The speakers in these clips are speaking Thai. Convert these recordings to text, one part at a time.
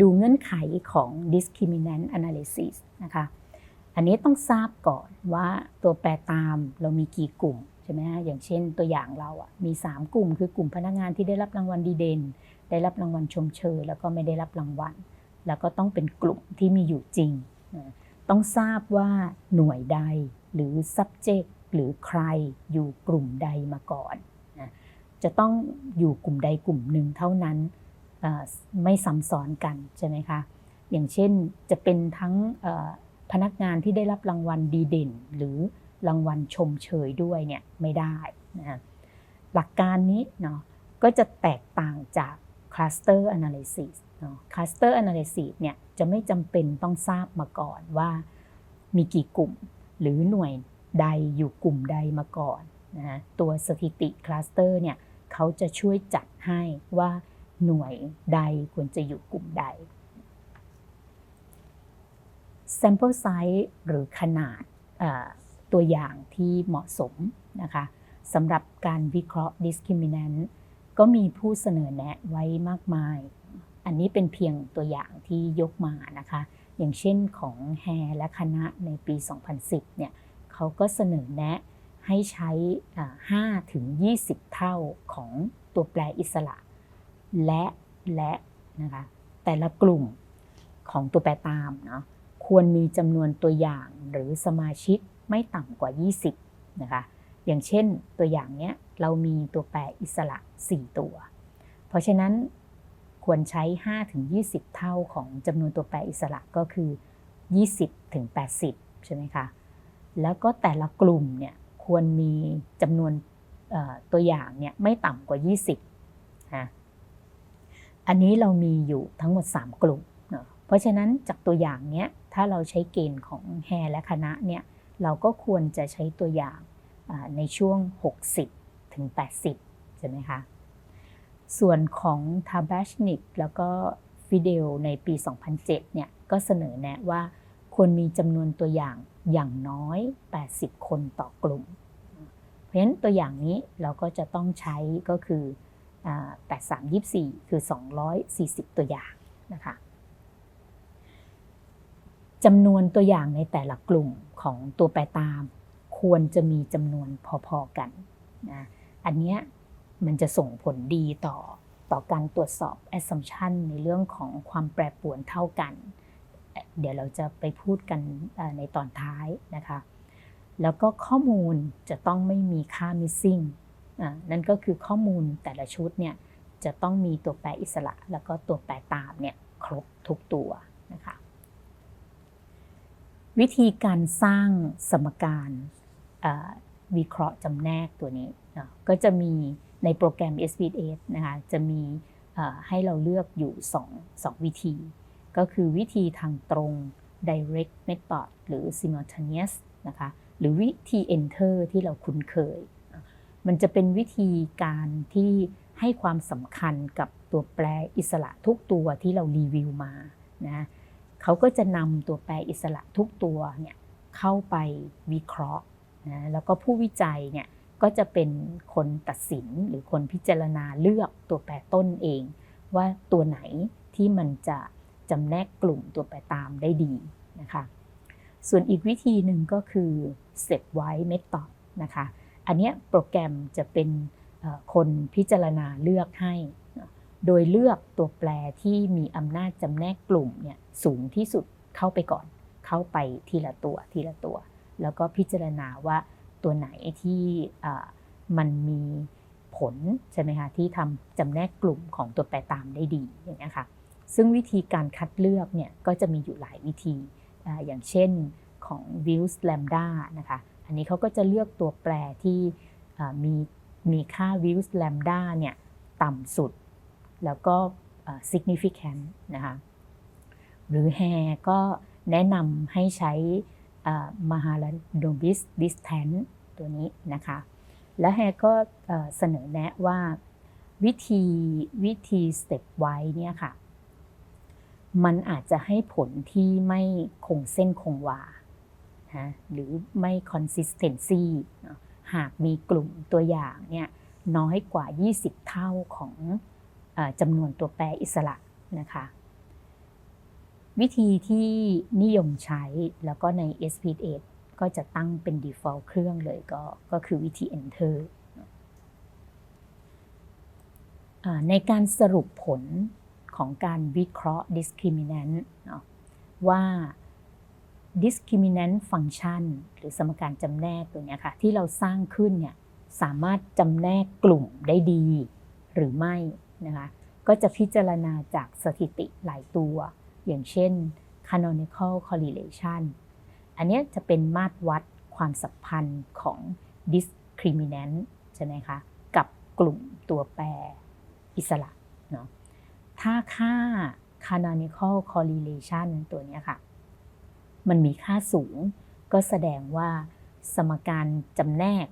ดูเงื่อนไขของ discriminant analysis นะคะ อันนี้ต้องทราบก่อนว่าตัวแปรตามเรามีกี่กลุ่มใช่ไหมฮะอย่างเช่นตัวอย่างเราอะมี 3 กลุ่ม คือกลุ่มพนักงานที่ได้รับรางวัลดีเด่น ได้รับรางวัลชมเชยแล้วก็ไม่ได้รับรางวัล แล้วก็ต้องเป็นกลุ่มที่มีอยู่จริง ต้องทราบว่าหน่วยใดหรือ subject หรือใครอยู่กลุ่มใดมาก่อน จะต้องอยู่กลุ่มใดกลุ่มหนึ่งเท่านั้น ไม่ซ้ำซ้อนกันใช่ไหมคะอย่างเช่นจะเป็นทั้งพนักงานที่ได้รับรางวัลดีเด่น หรือรางวัลชมเชยด้วยเนี่ยไม่ได้นะหลักการนี้เนาะก็จะแตกต่างจาก cluster analysis เนาะ cluster analysis เนี่ยจะไม่จำเป็นต้องทราบมาก่อนว่ามีกี่กลุ่ม หรือหน่วยใดอยู่กลุ่มใดมาก่อนนะตัวสถิติคลัสเตอร์เนี่ยเขาจะช่วยจัดให้ว่า หน่วยใดควรจะอยู่กลุ่มใด sample size หรือขนาดตัวอย่างที่เหมาะสมนะคะสำหรับการวิเคราะห์ discriminant ก็มีผู้เสนอแนะไว้มากมาย อันนี้เป็นเพียงตัวอย่างที่ยกมานะคะ อย่างเช่นของแฮและคณะในปี 2010 เนี่ยเขาก็เสนอแนะให้ใช้ 5 ถึง 20 เท่าของตัวแปรอิสระ และและนะคะแต่ละกลุ่มของตัวแปรตามเนาะควรมีจำนวนตัวอย่างหรือสมาชิกไม่ต่ำกว่า 20นะคะอย่างเช่นตัวอย่างเนี้ยเรามีตัวแปรอิสระ 4 ตัว เพราะฉะนั้นควรใช้5ถึง20 เท่าของจำนวนตัวแปรอิสระก็คือ 20ถึง80 ใช่ไหมคะแล้วก็แต่ละกลุ่มเนี่ยควรมีจำนวนตัวอย่างเนี่ยไม่ต่ำกว่า 20นะ อันนี้เรามีอยู่ทั้งหมด 3 กลุ่มเนาะเพราะฉะนั้นจากตัวอย่างเนี้ยถ้าเราใช้เกณฑ์ของแฮและคณะเนี่ยเราก็ควรจะใช้ตัวอย่างในช่วง 60 ถึง 80 ใช่ไหมคะ ส่วนของทาบชนิกแล้วก็ฟิเดลในปี 2007 เนี่ยก็เสนอแนะว่าควรมีจำนวนตัวอย่างอย่างน้อย 80 คนต่อกลุ่ม เพราะฉะนั้นตัวอย่างนี้เราก็จะต้องใช้ก็คือ 83 24 คือ 240 ตัวอย่างนะคะจำนวนตัวอย่างในแต่ละกลุ่มของตัวแปรตาม ควรจะมีจำนวนพอๆกันนะอันนี้มันจะส่งผลดีต่อต่อการตรวจสอบ assumption ในเรื่องของความแปรปรวนเท่ากัน เดี๋ยวเราจะไปพูดกันในตอนท้ายนะคะ แล้วก็ข้อมูลจะต้องไม่มีค่า missing นั่นก็คือข้อมูลแต่ละชุดเนี่ยจะต้องมีตัวแปรอิสระ แล้วก็ตัวแปรตามเนี่ยครบทุกตัวนะคะวิธีการสร้างสมการวิเคราะห์จำแนกตัวนี้ก็จะมีในโปรแกรม SPSS นะคะจะมีให้เราเลือกอยู่2 2วิธี ก็คือวิธีทางตรง direct method หรือ simultaneous นะคะหรือวิธี enter ที่เราคุ้นเคย มันจะเป็นวิธีการที่ให้ความสำคัญกับตัวแปรอิสระทุกตัวที่เรารีวิวมานะเขาก็จะนำตัวแปรอิสระทุกตัวเนี่ยเข้าไปวิเคราะห์นะแล้วก็ผู้วิจัยเนี่ยก็จะเป็นคนตัดสินหรือคนพิจารณาเลือกตัวแปรต้นเอง ว่าตัวไหนที่มันจะจำแนกกลุ่มตัวแปรตามได้ดีนะคะ ส่วนอีกวิธีหนึ่งก็คือ set wise method นะคะ อันนี้โปรแกรมจะเป็นคนพิจารณาเลือกให้ โดยเลือกตัวแปรที่มีอำนาจจำแนกกลุ่มเนี่ยสูงที่สุดเข้าไปก่อน เข้าไปทีละตัวทีละตัว แล้วก็พิจารณาว่าตัวไหนที่มันมีผลใช่ไหมคะที่ทำจำแนกกลุ่มของตัวแปรตามได้ดีอย่างนี้ค่ะซึ่งวิธีการคัดเลือกเนี่ยก็จะมีอยู่หลายวิธี อย่างเช่นของ views lambda นะคะ อันนี้เขาก็จะเลือกตัวแปรที่มีมีค่า views lambda เนี่ยต่ำสุด แล้วก็ significant นะคะหรือ hair ก็แนะนำให้ใช้ m a h a l a d o b i s distance ตัวนี้นะคะ และแฮก็เสนอแนะว่าวิธีวิธี step wise เนี่ยค่ะ มันอาจจะให้ผลที่ไม่คงเส้นคงวา นะหรือไม่ consistency หากมีกลุ่มตัวอย่างเนี่ยน้อยกว่า 20 เท่าของอจำนวนตัวแปรอิสระนะคะวิธีที่นิยมใช้แล้วก็ใน SP8 ก็จะตั้งเป็น default เครื่องเลยก็ก็คือวิธี enter ในการสรุปผลของการวิเคราะห์ discriminant เนาะว่า discriminant function หรือสมการจำแนกตัวนี้ค่ะ ที่เราสร้างขึ้นเนี่ยสามารถจำแนกกลุ่มได้ดีหรือไม่นะคะก็จะพิจารณาจากสถิติหลายตัว อย่างเช่น canonical correlation อันนี้จะเป็นมาตรวัดความสัมพันธ์ของ discriminant ใช่ไหมคะ กับกลุ่มตัวแปรอิสระเนาะถ้าค่า canonical correlation ตัวนี้ค่ะ มันมีค่าสูง ก็แสดงว่าสมการจำแนก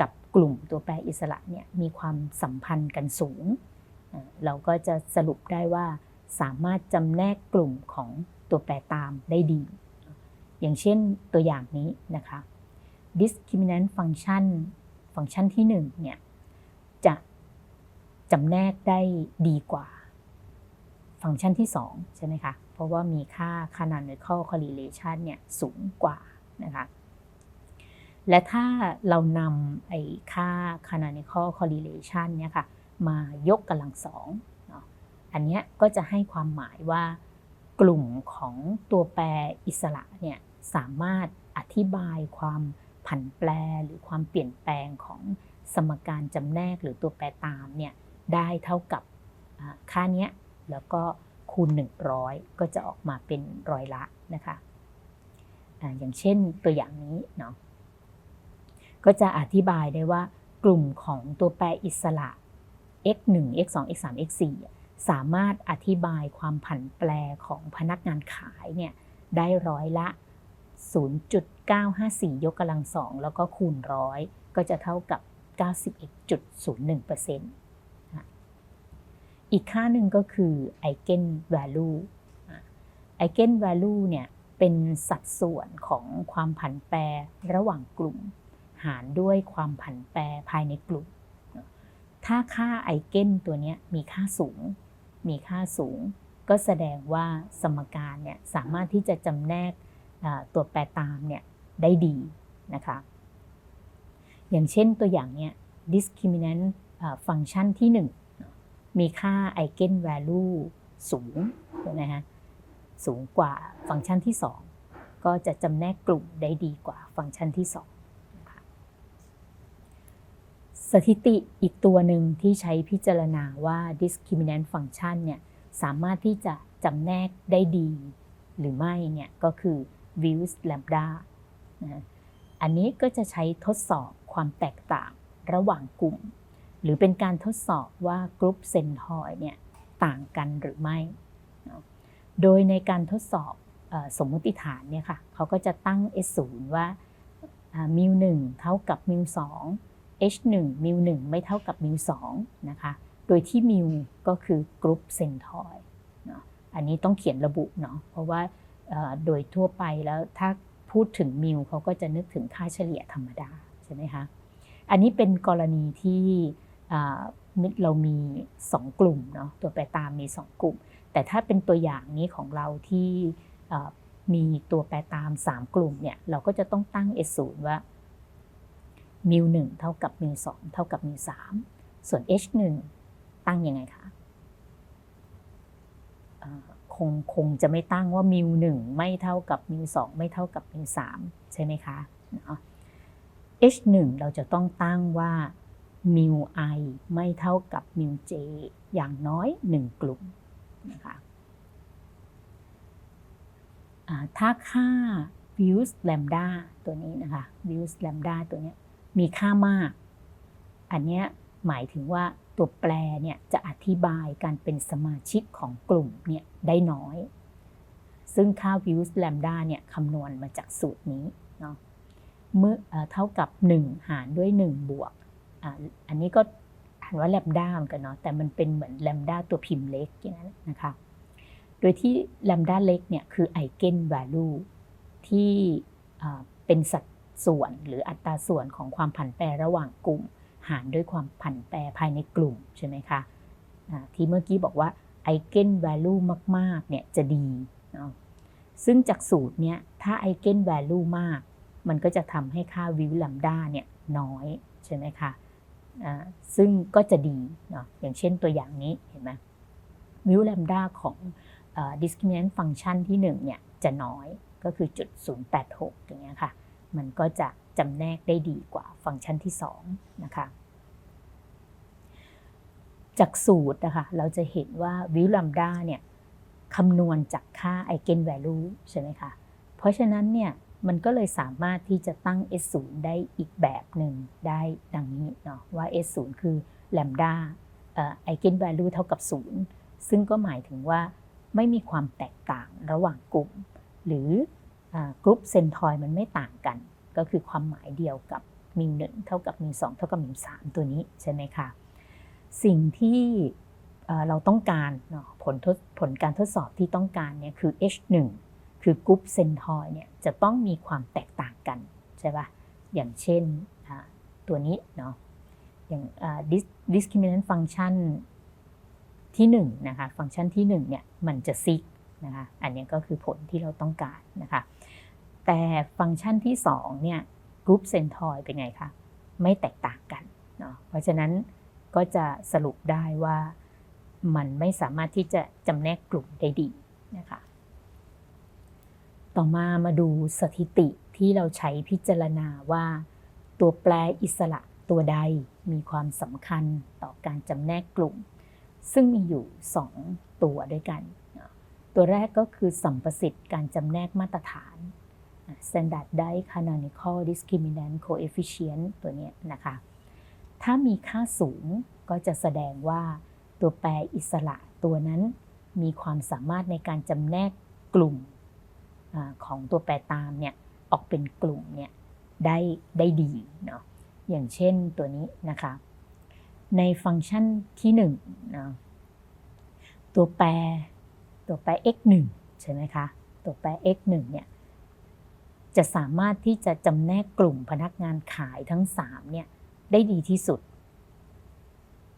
กับกลุ่มตัวแปรอิสระเนี่ยมีความสัมพันธ์กันสูง เราก็จะสรุปได้ว่าสามารถจำแนกกลุ่มของตัวแปรตามได้ดี อย่างเช่นตัวอย่างนี้นะคะ discriminant function ฟังก์ชันที่1เนี่ยจะจำแนกได้ดีกว่า ฟังก์ชันที่ 2 ใช่ไหมคะ เพราะว่ามีค่า canonical correlation เนี่ยสูงกว่านะคะและถ้าเรานำไอ้ค่า canonical correlation เนี่ยค่ะมายกกำลังสองเนาะอันนี้ก็จะให้ความหมายว่ากลุ่มของตัวแปรอิสระเนี่ยสามารถอธิบายความผันแปรหรือความเปลี่ยนแปลงของสมการจำแนกหรือตัวแปรตามเนี่ยได้เท่ากับค่านี้แล้วก็ คูณ 100 ก็จะออกมาเป็นร้อยละนะคะอะอย่างเช่นตัวอย่างนี้เนาะก็จะอธิบายได้ว่ากลุ่มของตัวแปรอิสระ x 1 x 2 x 3 x 4สามารถอธิบายความผันแปรของพนักงานขายเนี่ยได้ร้อยละ 0.954 ยกกำลังสองแล้วก็คูณร้อยก็จะเท่ากับ 91.01% อีกค่าหนึ่งก็คือ eigen value eigen value เนี่ยเป็นสัดส่วนของความผันแปรระหว่างกลุ่ม หารด้วยความผันแปรภายในกลุ่ม ถ้าค่าไอเกนตัวนี้มีค่าสูง มีค่าสูง ก็แสดงว่าสมการเนี่ยสามารถที่จะจำแนกตัวแปรตามเนี่ยได้ดีนะคะอย่างเช่นตัวอย่างเนี้ย discriminant function ที่ 1 มีค่า eigen value สูงนะคะสูงกว่าฟังก์ชันที่ 2 ก็จะจำแนกกลุ่มได้ดีกว่าฟังก์ชันที่ 2 สถิติอีกตัวหนึ่งที่ใช้พิจารณาว่า discriminant function เนี่ยสามารถที่จะจำแนกได้ดีหรือไม่เนี่ยก็คือ views lambda นะอันนี้ก็จะใช้ทดสอบความแตกต่างระหว่างกลุ่ม หรือเป็นการทดสอบว่ากรุ๊ปเซนทอยเนี่ยต่างกันหรือไม่ โดยในการทดสอบสมมติฐานเนี่ยค่ะเขาก็จะตั้ง S0 ว่ามิว1เท่ากับมิว2 H1 มิว1ไม่เท่ากับมิว2นะคะโดยที่มิวก็คือกรุ๊ปเซนทอยอันนี้ต้องเขียนระบุเนาะเพราะว่าโดยทั่วไปแล้วถ้าพูดถึงมิวเขาก็จะนึกถึงค่าเฉลี่ยธรรมดาใช่ไหมคะอันนี้เป็นกรณีที่ เรามี 2 กลุ่มเนาะตัวแปรตามมี 2 กลุ่ม แต่ถ้าเป็นตัวอย่างนี้ของเราที่มีตัวแปรตาม 3 กลุ่มเนี่ยเราก็จะต้องตั้ง S0 ว่ามิว1เท่ากับมิว2เท่ากับมิว3ส่วน H1 ตั้งยังไงคะคงคงจะไม่ตั้งว่ามิวหนึ่งไม่เท่ากับมิวสองไม่เท่ากับมิวสามใช่ไหมคะเนาะ h 1เราจะต้องตั้งว่า มิว i ไม่เท่ากับมิว j อย่างน้อย 1 กลุ่มนะคะถ้าค่า views lambda ตัวนี้นะคะ views lambda ตัวนี้มีค่ามาก อันนี้หมายถึงว่าตัวแปรเนี่ยจะอธิบายการเป็นสมาชิกของกลุ่มเนี่ยได้น้อย ซึ่งค่า views lambda เนี่ยคำนวณมาจากสูตรนี้เนาะเมื่อเท่ากับ 1 หารด้วย 1 บวก อันนี้ก็อ่านว่า lambda เหมือนกันเนาะแต่มันเป็นเหมือน lambda ตัวพิมพ์เล็กอย่างนั้นนะคะ โดยที่ lambda เล็กเนี่ยคือ eigen value ที่เป็นสัดส่วนหรืออัตราส่วนของความผันแปรระหว่างกลุ่ม หารด้วยความผันแปรภายในกลุ่มใช่ไหมคะที่เมื่อกี้บอกว่า eigen value มากๆเนี่ยจะดีเนาะซึ่งจากสูตรเนี้ยถ้าไอเกนแวลูมาก มันก็จะทำให้ค่าวิวลัมด้าเนี่ยน้อยใช่ไหมคะ ซึ่งก็จะดีเนาะอย่างเช่นตัวอย่างนี้เห็นไหมวิวแลมดาของ discriminant function ที่1เนี่ยจะน้อยก็คือจุด086อย่างเงี้ยค่ะ มันก็จะจำแนกได้ดีกว่าฟังก์ชันที่2นะคะจากสูตรนะคะเราจะเห็นว่าวิวลัมดาเนี่ยคำนวณจากค่าไอเกนแวลูใช่ไหมคะ เพราะฉะนั้นเนี่ย มันก็เลยสามารถที่จะตั้ง S0 ได้อีกแบบหนึ่งได้ดังนี้เนาะว่า S0 คือแลมดาไอเกนแวลูเท่ากับ 0 ซึ่งก็หมายถึงว่าไม่มีความแตกต่างระหว่างกลุ่ม หรือกรุ๊ปเซนทอยมันไม่ต่างกัน ก็คือความหมายเดียวกับมิวหนึ่งเท่ากับมิวสองเท่ากับมิวสามตัวนี้ใช่ไหมคะสิ่งที่เราต้องการผลผลการทดสอบที่ต้องการเนี่ยคือ H1 คือกรุ๊ปเซนทอยเนี่ยจะต้องมีความแตกต่างกันใช่ปะอย่างเช่นตัวนี้เนาะอย่าง discriminant function ที่1นะคะฟังก์ชันที่1เนี่ยมันจะซิกนะคะอันนี้ก็คือผลที่เราต้องการนะคะแต่ฟังก์ชันที่2เนี่ยกรุ๊ปเซนทอยเป็นไงคะไม่แตกต่างกันเนาะเพราะฉะนั้นก็จะสรุปได้ว่ามันไม่สามารถที่จะจำแนกกลุ่มได้ดีนะคะ ต่อมามาดูสถิติที่เราใช้พิจารณาว่า ตัวแปรอิสระตัวใดมีความสำคัญต่อการจำแนกกลุ่ม ซึ่งมีอยู่ 2 ตัวด้วยกัน ตัวแรกก็คือสัมประสิทธิ์การจำแนกมาตรฐาน standard die Canonical Discriminant Coefficient ตัวนี้นะคะ ถ้ามีค่าสูงก็จะแสดงว่าตัวแปรอิสระตัวนั้นมีความสามารถในการจำแนกกลุ่ม ของตัวแปรตามเนี่ยออกเป็นกลุ่มเนี่ยได้ได้ดีเนาะอย่างเช่นตัวนี้นะคะ ในฟังก์ชันที่1นะตัวแปรตัวแปร x 1ใช่ไหมคะตัวแปร x 1เนี่ยจะสามารถที่จะจำแนกกลุ่มพนักงานขายทั้ง3เนี่ยได้ดีที่สุด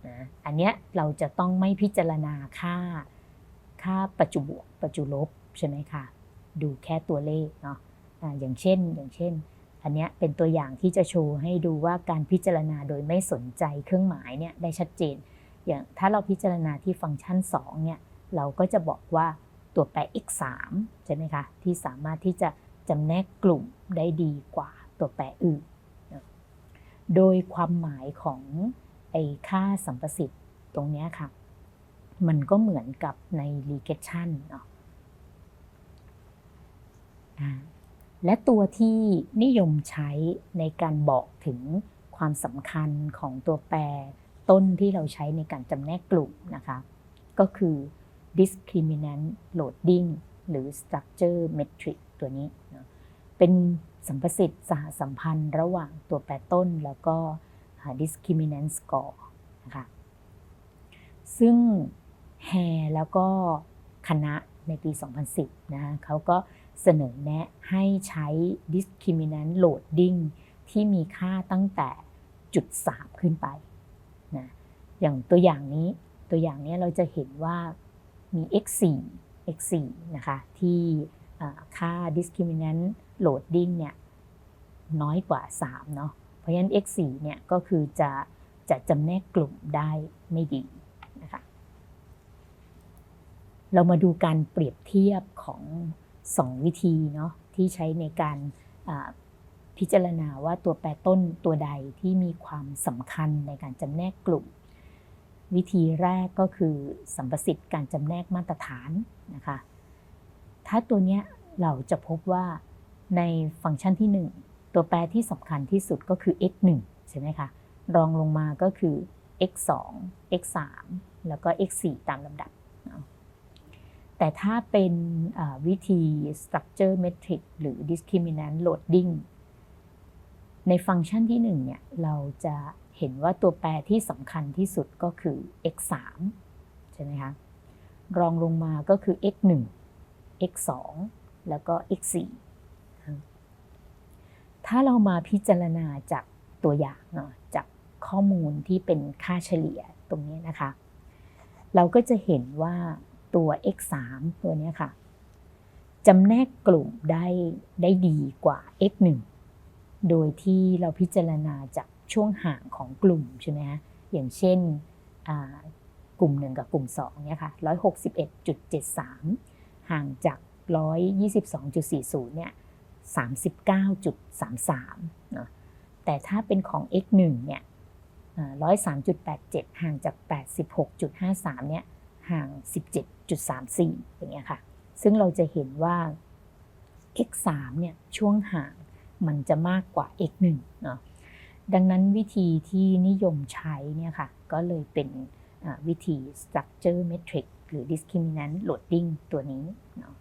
นะอันเนี้ยเราจะต้องไม่พิจารณาค่าค่าปัจจุบวกปัจจุลบใช่ไหมคะ ดูแค่ตัวเลขเนาะะอย่างเช่น อย่างเช่น อันนี้เป็นตัวอย่างที่จะโชว์ให้ดูว่าการพิจารณาโดยไม่สนใจเครื่องหมายเนี่ยได้ชัดเจน อย่างถ้าเราพิจารณาที่ฟังก์ชัน2เนี่ยเราก็จะบอกว่าตัวแปร x 3ใช่ไหมคะ ที่สามารถที่จะจำแนกกลุ่มได้ดีกว่าตัวแปรอื่น โดยความหมายของไอ้ค่าสัมประสิทธิ์ตรงนี้ค่ะ มันก็เหมือนกับใน regression เนาะ และตัวที่นิยมใช้ในการบอกถึงความสำคัญของตัวแปรต้นที่เราใช้ในการจำแนกกลุ่มนะคะ ก็คือ discriminant loading หรือ structure metric ตัวนี้ เป็นสัมประสิทธิ์สหสัมพันธ์ระหว่างตัวแปรต้นแล้วก็ discriminant score นะคะซึ่งแฮแล้วก็คณะในปี 2010 นะคะเขาก็ เสนอแนะให้ใช้ discriminant loading ที่มีค่าตั้งแต่จุด3ขึ้นไปนะอย่างตัวอย่างนี้ตัวอย่างนี้เราจะเห็นว่ามี x4 x4 นะคะที่ค่า discriminant loading เนี่ยน้อยกว่า 3 เนาะ เพราะฉะนั้น x4 เนี่ยก็คือจะจะจำแนกกลุ่มได้ไม่ดีนะคะ เรามาดูการเปรียบเทียบของ 2 วิธีเนาะที่ใช้ในการพิจารณาว่าตัวแปรต้นตัวใดที่มีความสำคัญในการจำแนกกลุ่ม วิธีแรกก็คือสัมประสิทธิ์การจำแนกมาตรฐานนะคะถ้าตัวเนี้ยเราจะพบว่าในฟังก์ชันที่ 1 ตัวแปรที่สำคัญที่สุดก็คือ x 1ใช่ไหมคะรองลงมาก็คือ x 2 x 3แล้วก็ x 4ตามลำดับ แต่ถ้าเป็นวิธี structure metric หรือ discriminant loading ในฟังก์ชันที่1เนี่ยเราจะเห็นว่าตัวแปรที่สำคัญที่สุดก็คือ x 3ใช่ไหมคะรองลงมาก็คือ x 1 x 2แล้วก็ x 4ถ้าเรามาพิจารณาจากตัวอย่างเนาะจากข้อมูลที่เป็นค่าเฉลี่ยตรงนี้นะคะ เราก็จะเห็นว่า ตัว x 3 ตัวนี้ค่ะจำแนกกลุ่มได้ได้ดีกว่า x 1 โดยที่เราพิจารณาจากช่วงห่างของกลุ่มใช่ไหมฮะอย่างเช่นกลุ่มหนึ่งกับกลุ่ม2เนี่ยค่ะ161.73 ห่างจาก 122.40เนี่ย39.33เนาะแต่ถ้าเป็นของ x 1 เนี่ย103.87 ห่างจาก 86.53เนี่ยห่าง 6.34 อย่างเงี้ยค่ะ ซึ่งเราจะเห็นว่า x 3เนี่ยช่วงห่างมันจะมากกว่า x 1เนาะ ดังนั้นวิธีที่นิยมใช้เนี่ยค่ะ ก็เลยเป็นวิธี structure metric หรือ discriminant loading ตัวนี้เนาะ